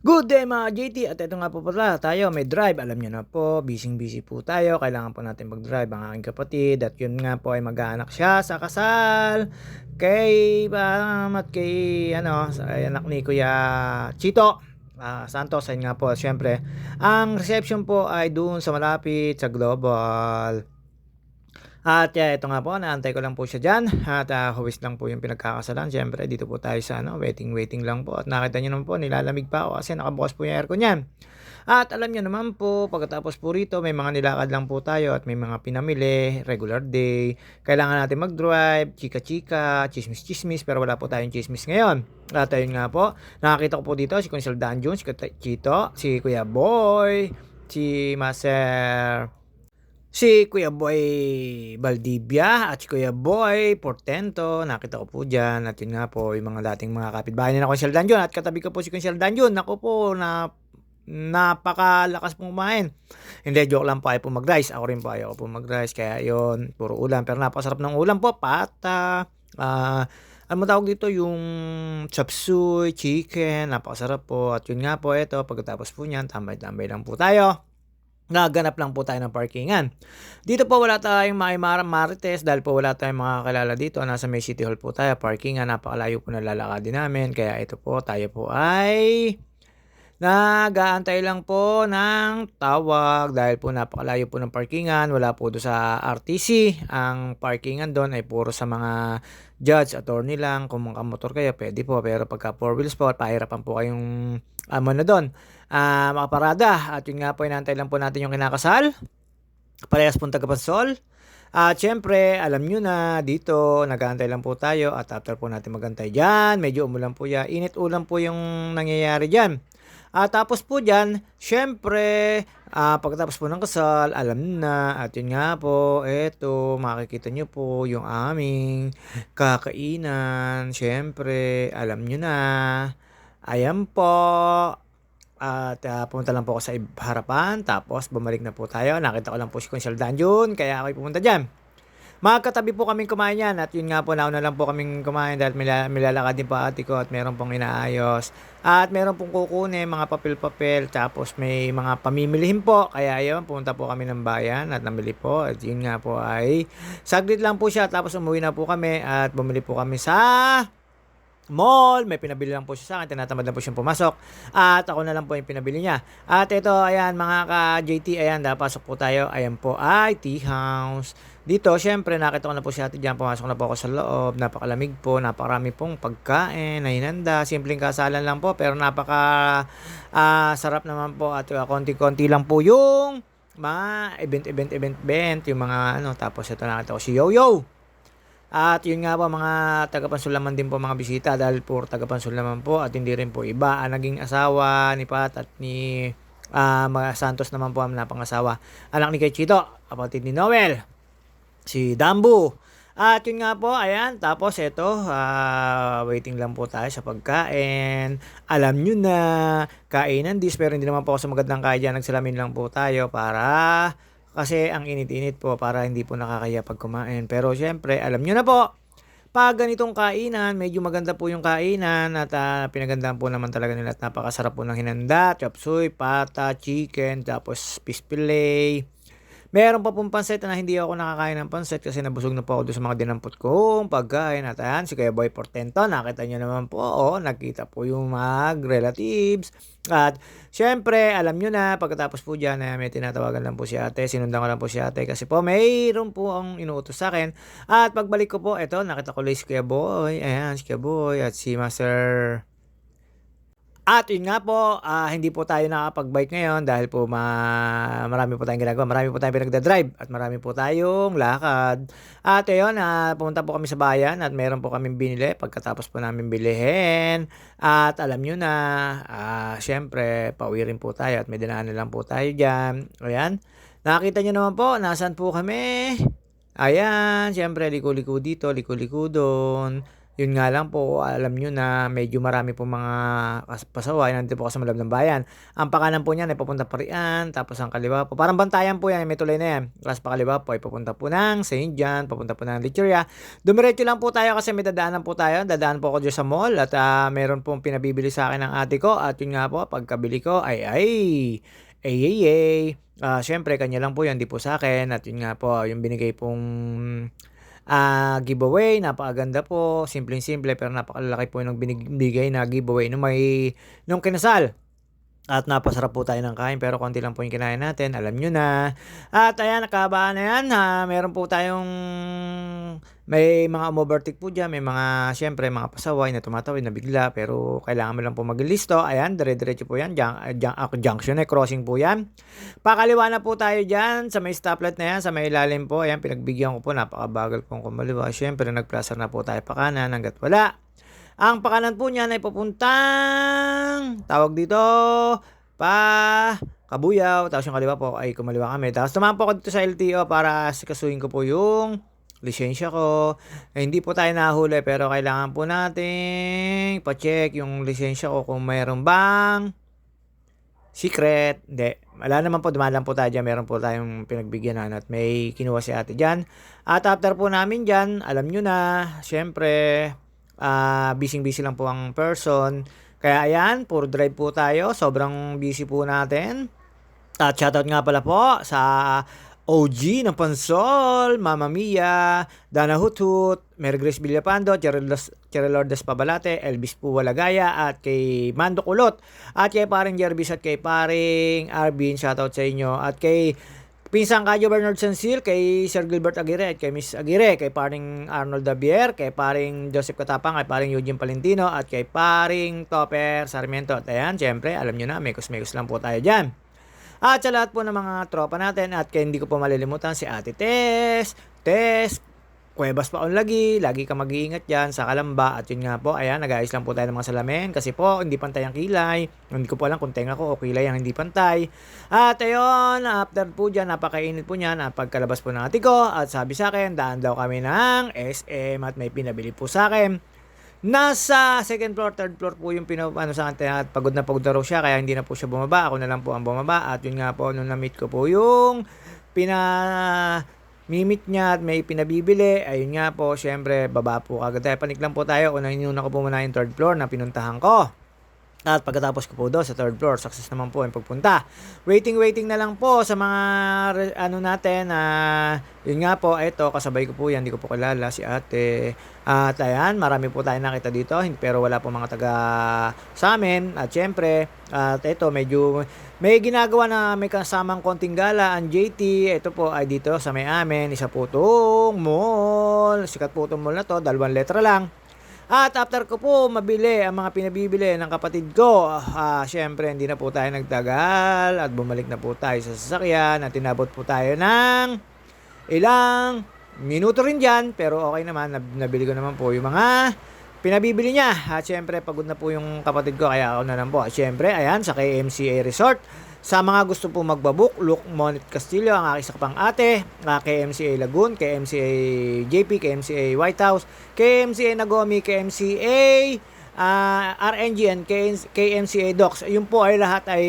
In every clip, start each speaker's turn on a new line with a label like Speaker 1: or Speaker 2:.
Speaker 1: Good day mga JT at ito nga po pala tayo may drive. Alam nyo na po busy busy po tayo. Kailangan po natin mag drive ang aking kapatid. At yun nga po ay mag-aanak siya sa kasal kay um, at kay ano sa anak ni Kuya Chito. Ah, Santos ayun nga po. Syempre ang reception po ay doon sa malapit sa Global at yeah, ito nga po, naantay ko lang po siya dyan. At uh, huwis lang po yung pinagkakasalan. Siyempre, dito po tayo sa ano, waiting, waiting lang po. At nakita nyo naman po, nilalamig pa ako kasi nakabukas po yung aircon niyan. At alam nyo naman po, pagkatapos po rito, may mga nilakad lang po tayo at may mga pinamili, regular day. Kailangan natin mag-drive, chika-chika, chismis-chismis, pero wala po tayong chismis ngayon. At ayun nga po, nakakita ko po dito si Consul Dan Jones, si Chito, si Kuya Boy, si Master Si Kuya Boy Valdivia at si Kuya Boy Portento, nakita ko po dyan. At yun nga po, yung mga dating mga kapitbahay na Consiel Danjon. At katabi ko po si Consiel Danjon. Naku po, na napakalakas pong kumain. Hindi, joke lang po, ayaw po mag-rice. Ako rin po, ayaw po mag-rice. Kaya yun, puro ulam. Pero napakasarap ng ulam po. Pata, uh, ano tawag dito, yung chop suey, chicken, napakasarap po. At yun nga po, ito, pagkatapos po niyan, tambay-tambay lang po tayo naganap lang po tayo ng parkingan. Dito po wala tayong Maimara Marites dahil po wala tayong mga kalala dito. Nasa May City Hall po tayo. Parkingan, napakalayo po na lalakadin namin. Kaya ito po, tayo po ay nag-aantay lang po ng tawag dahil po napakalayo po ng parkingan. Wala po doon sa RTC. Ang parkingan doon ay puro sa mga judge, attorney lang. Kung mga motor kayo, pwede po. Pero pagka 4 wheels po, pahirapan po kayong amo na doon. Uh, makaparada. At yun nga po, inantay lang po natin yung kinakasal. Parehas pong tagapansol. At syempre, alam nyo na, dito, nag-aantay lang po tayo. At after po natin magantay dyan, medyo umulan po yan. Init ulan po yung nangyayari dyan. At uh, tapos po dyan, syempre, uh, pagkatapos po ng kasal, alam na, at yun nga po, eto, makikita nyo po yung aming kakainan. Syempre, alam nyo na. Ayan po. At uh, pumunta lang po ako sa harapan, tapos bumalik na po tayo. Nakita ko lang po si Consul Danjun, kaya ako'y pumunta dyan. Magkatabi po kaming kumain yan at yun nga po nauna lang po kaming kumain dahil milalakad din po ate ko at meron pong inaayos. At meron pong kukunin mga papel-papel tapos may mga pamimilihin po. Kaya ayun, pumunta po kami ng bayan at namili po. At yun nga po ay saglit lang po siya tapos umuwi na po kami at bumili po kami sa mall, may pinabili lang po siya sa akin, tinatamad lang po siyang pumasok. At ako na lang po yung pinabili niya. At ito, ayan, mga ka-JT, ayan, pasok po tayo. Ayan po ay tea house. Dito, syempre, nakita ko na po si ate dyan, pumasok na po ako sa loob. Napakalamig po, napakarami pong pagkain, nahinanda. Simpleng kasalan lang po, pero napaka uh, sarap naman po. At uh, konti-konti lang po yung mga event, event, event, event, yung mga ano. Tapos ito nakita ko si Yo-Yo. At yun nga po mga tagapansulaman din po mga bisita dahil po tagapansulaman po at hindi rin po iba ang naging asawa ni Pat at ni uh, mga Santos naman po ang napangasawa. Anak ni Kechito, kapatid ni Noel, si Dambu. At yun nga po, ayan, tapos ito, uh, waiting lang po tayo sa pagkain. Alam nyo na, kainan dis, pero hindi naman po ako sa magandang kaya. Nagsalamin lang po tayo para kasi ang init-init po para hindi po nakakaya pag kumain. Pero syempre, alam nyo na po, pag ganitong kainan, medyo maganda po yung kainan at uh, pinagandaan po naman talaga nila at napakasarap po ng hinanda, chop suey, pata, chicken, tapos fish fillet, Meron pa pong pansit na hindi ako nakakain ng pansit kasi nabusog na po ako doon sa mga dinampot kong pagkain. At ayan, si Kuya Boy Portento, nakita niyo naman po, oh, nakita po yung mag-relatives. At syempre, alam nyo na, pagkatapos po dyan, eh, may tinatawagan lang po si ate, sinundan ko lang po si ate kasi po mayroon po ang inuutos sa akin. At pagbalik ko po, eto, nakita ko lang si Kuya Boy, ayan, si Kuya Boy, at si Master at yun nga po, uh, hindi po tayo nakapag-bike ngayon dahil po ma marami po tayong ginagawa. Marami po tayong pinagdadrive at marami po tayong lakad. At ayun, uh, pumunta po kami sa bayan at meron po kaming binili pagkatapos po namin bilihin. At alam nyo na, uh, syempre, pauwi rin po tayo at may dinaanan lang po tayo dyan. Ayan. Nakita nyo naman po, nasan po kami? Ayan, syempre, liko-liko dito, liko-liko doon. Yun nga lang po, alam nyo na medyo marami po mga pasaway nandito po kasi sa ng bayan. Ang pakanan po niyan ay papunta pa riyan, tapos ang kaliwa po, parang bantayan po yan, may tulay na yan. Tapos pa kaliwa po ay papunta po ng St. John, papunta po ng Lecheria. Dumiretso lang po tayo kasi may dadaanan po tayo. Dadaan po ako dyan sa mall at ah, meron pong pinabibili sa akin ng ate ko. At yun nga po, pagkabili ko ay ay, ay ay ay. Ah, syempre, kanya lang po yan, di po sa akin. At yun nga po, yung binigay pong ah, giveaway, napakaganda po, simpleng-simple pero napakalaki po yung binigay na giveaway nung may nung kinasal. At napasarap po tayo ng kain pero konti lang po yung kinain natin, alam nyo na. At ayan, nakabaan na yan. Ha, meron po tayong may mga umovertake po dyan, may mga, syempre, mga pasaway na tumatawid na bigla pero kailangan mo lang po maglisto. Ayan, dire-diretso po yan. Jun- jun- ah, junction eh, crossing po yan. Pakaliwa na po tayo dyan sa may stoplight na yan, sa may ilalim po. Ayan, pinagbigyan ko po, napakabagal pong kumaliwa. Siyempre, nagplaza na po tayo pa kanan hanggat wala. Ang pakanan po niyan ay papuntang, tawag dito, pa Kabuyaw. Tapos yung kaliwa po ay kumaliwa kami. Tapos naman po ako dito sa LTO para sikasuhin ko po yung lisensya ko. Eh, hindi po tayo nahuli pero kailangan po natin pa-check yung lisensya ko kung mayroon bang secret. Hindi. Wala naman po, dumalang po tayo dyan. Meron po tayong pinagbigyanan at may kinuha si ate dyan. At after po namin dyan, alam nyo na, syempre, ah busy-busy lang po ang person. Kaya ayan, puro drive po tayo. Sobrang busy po natin. At shoutout nga pala po sa OG ng Pansol, Mama Mia, Dana Huthut, Mary Grace Villapando, Cherelordes Pabalate, Elvis Puwalagaya, at kay Mando Kulot, at kay paring Jervis at kay paring Arvin, shoutout sa inyo, at kay Pinsang Kayo Bernard Sansil, kay Sir Gilbert Aguirre, at kay Miss Aguirre, kay paring Arnold Dabier, kay paring Joseph Katapang, kay paring Eugene Palentino, at kay paring Topper Sarmiento. At ayan, syempre, alam nyo na, mekos-mekos lang po tayo dyan. At sa lahat po ng mga tropa natin at kaya hindi ko po malilimutan si Ate Tess, Tess, Cuevas pa on lagi, lagi ka mag-iingat dyan sa Kalamba at yun nga po, ayan, nag-ayos lang po tayo ng mga salamin kasi po hindi pantay ang kilay, hindi ko po alam kung tenga ko o kilay ang hindi pantay. At ayun, after po dyan, napakainit po niyan, pagkalabas po ng ate ko at sabi sa akin, daan daw kami ng SM at may pinabili po sa akin. Nasa second floor, third floor po yung pino, ano sa akin, at pagod na pagod na raw siya, kaya hindi na po siya bumaba. Ako na lang po ang bumaba. At yun nga po, nung na-meet ko po yung pina mimit niya at may pinabibili. Ayun nga po, syempre, baba po kagad tayo. Panik lang po tayo. Unahin nyo na ko po muna yung third floor na pinuntahan ko. At pagkatapos ko po doon sa third floor, success naman po yung pagpunta. Waiting, waiting na lang po sa mga ano natin na yun nga po, eto, kasabay ko po yan, hindi ko po kilala si ate. At ayan, marami po tayo nakita dito, pero wala po mga taga sa amin. At syempre, at eto, medyo may ginagawa na may kasamang konting gala ang JT. Ito po ay dito sa may amin, isa po itong mall. Sikat po itong mall na to, dalawang letra lang. At after ko po mabili ang mga pinabibili ng kapatid ko, ah, syempre hindi na po tayo nagtagal at bumalik na po tayo sa sasakyan at tinabot po tayo ng ilang minuto rin dyan pero okay naman, nab- nabili ko naman po yung mga pinabibili niya. At syempre pagod na po yung kapatid ko kaya ako na lang po. At syempre ayan sa KMCA Resort. Sa mga gusto po magbabook, Luke Monet Castillo, ang aking sakapang ate, uh, KMCA Lagoon, KMCA JP, KMCA White House, KMCA Nagomi, KMCA ah, RNG and KN- KMCA Docs. Yun po ay lahat ay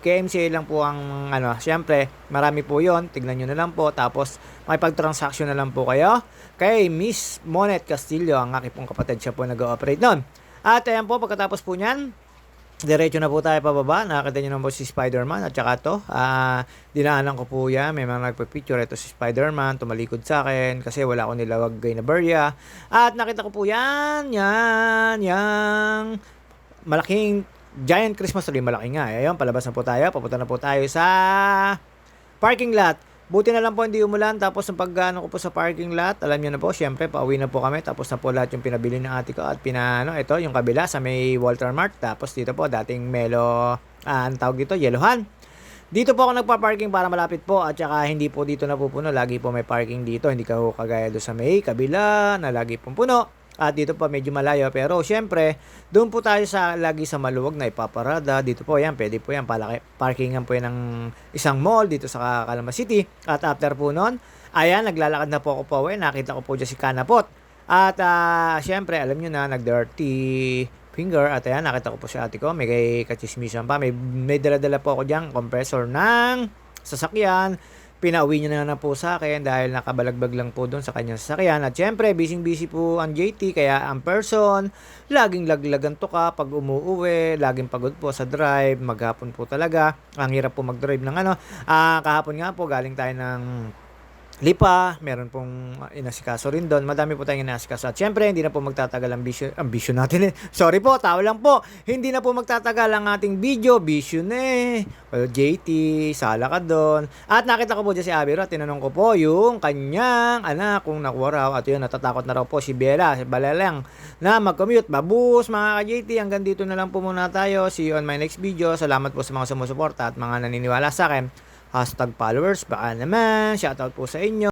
Speaker 1: KMCA lang po ang ano, syempre, marami po 'yon. Tignan niyo na lang po tapos makipag-transaction na lang po kayo kay Miss Monet Castillo, ang aking pong kapatid siya po nag-ooperate noon. At ayan po, pagkatapos po niyan, Diretso na po tayo pababa. Nakakita nyo naman po si Spider-Man at saka to. Ah, dinaanan ko po yan. May mga nagpa-picture. Ito si Spider-Man. Tumalikod sa akin kasi wala akong nilawagay na barya. At nakita ko po yan. Yan. Yan. Malaking giant Christmas tree. Malaki nga. Ayun, palabas na po tayo. Papunta na po tayo sa parking lot. Buti na lang po hindi umulan tapos ang pagano ko po sa parking lot, alam niyo na po, syempre pauwi na po kami tapos na po lahat yung pinabili ng ate ko at pinano, ito yung kabila sa may Walter Mart tapos dito po dating Melo, ah, ang tawag dito, Yellowhan. Dito po ako nagpa-parking para malapit po at saka hindi po dito napupuno, lagi po may parking dito, hindi ka ho kagaya doon sa may kabila na lagi pong puno. At dito pa medyo malayo pero syempre doon po tayo sa lagi sa maluwag na ipaparada. Dito po yan, pwede po yan palaki parkingan po yan ng isang mall dito sa Calama City. At after po noon, ayan naglalakad na po ako po uwi. Nakita ko po dyan si Kanapot. At ah, syempre, alam nyo na, nag-dirty finger. At ayan, nakita ko po si ate ko. May kay kachismisan pa. May, may dala-dala po ako dyan, compressor ng sasakyan. Pinauwi niya na na po sa akin dahil nakabalagbag lang po doon sa kanyang sasakyan. At syempre, busy-busy po ang JT. Kaya ang person, laging laglagan to ka pag umuuwi. Laging pagod po sa drive. Maghapon po talaga. Ang hirap po mag-drive ng ano. Ah, kahapon nga po, galing tayo ng Lipa, meron pong inasikaso rin doon. Madami po tayong inasikaso. At syempre, hindi na po magtatagal ang vision, ang vision natin eh. Sorry po, tao lang po. Hindi na po magtatagal ang ating video. Vision eh. Well, JT, sala ka doon. At nakita ko po dyan si Abiro at tinanong ko po yung kanyang anak kung nakuha raw. At yun, natatakot na raw po si Bella, si Balalang na mag-commute. Babus mga ka-JT, hanggang dito na lang po muna tayo. See you on my next video. Salamat po sa mga sumusuporta at mga naniniwala sa akin. Hashtag followers, baka naman. Shoutout po sa inyo.